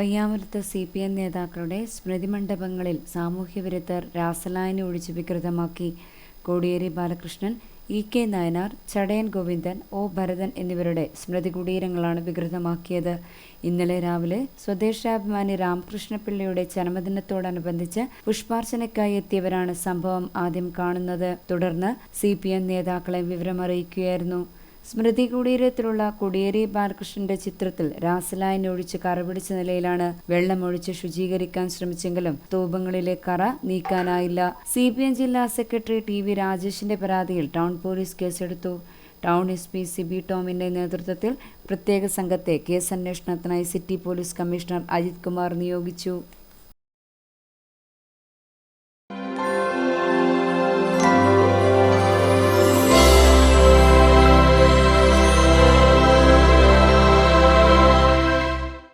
പയ്യാമലത്ത് C P M നേതാക്കളുടെ സ്മൃതിമണ്ഡപങ്ങളിൽ സാമൂഹ്യവിരുദ്ധർ രാസലായനി ഒഴിച്ച് വികൃതമാക്കി. Kodiyeri Balakrishnan E K Nayanar Chadayan Govindan O Bharathan എന്നിവരുടെ സ്മൃതി കുടീരങ്ങളാണ് വികൃതമാക്കിയത്. ഇന്നലെ രാവിലെ സ്വദേശാഭിമാനി രാമകൃഷ്ണപിള്ളയുടെ ജന്മദിനത്തോടനുബന്ധിച്ച് പുഷ്പാർച്ചനയ്ക്കായി എത്തിയവരാണ് സംഭവം ആദ്യം കാണുന്നത്. തുടർന്ന് സി നേതാക്കളെ വിവരമറിയിക്കുകയായിരുന്നു. സ്മൃതി കുടീരത്തിലുള്ള കുടിയേരി ബാലകൃഷ്ണന്റെ ചിത്രത്തിൽ രാസലായൻ ഒഴിച്ച് കറ പിടിച്ച നിലയിലാണ് വെള്ളമൊഴിച്ച് ശുചീകരിക്കാൻ ശ്രമിച്ചെങ്കിലും തൂപങ്ങളിലെ കറ നീക്കാനായില്ല. സി പി എം ജില്ലാ സെക്രട്ടറി ടി വി രാജേഷിന്റെ പരാതിയിൽ ടൗൺ പോലീസ് കേസെടുത്തു. ടൗൺ എസ് പി സിബി ടോമിന്റെ നേതൃത്വത്തിൽ പ്രത്യേക സംഘത്തെ കേസന്വേഷണത്തിനായി city police commissioner Ajith Kumar നിയോഗിച്ചു.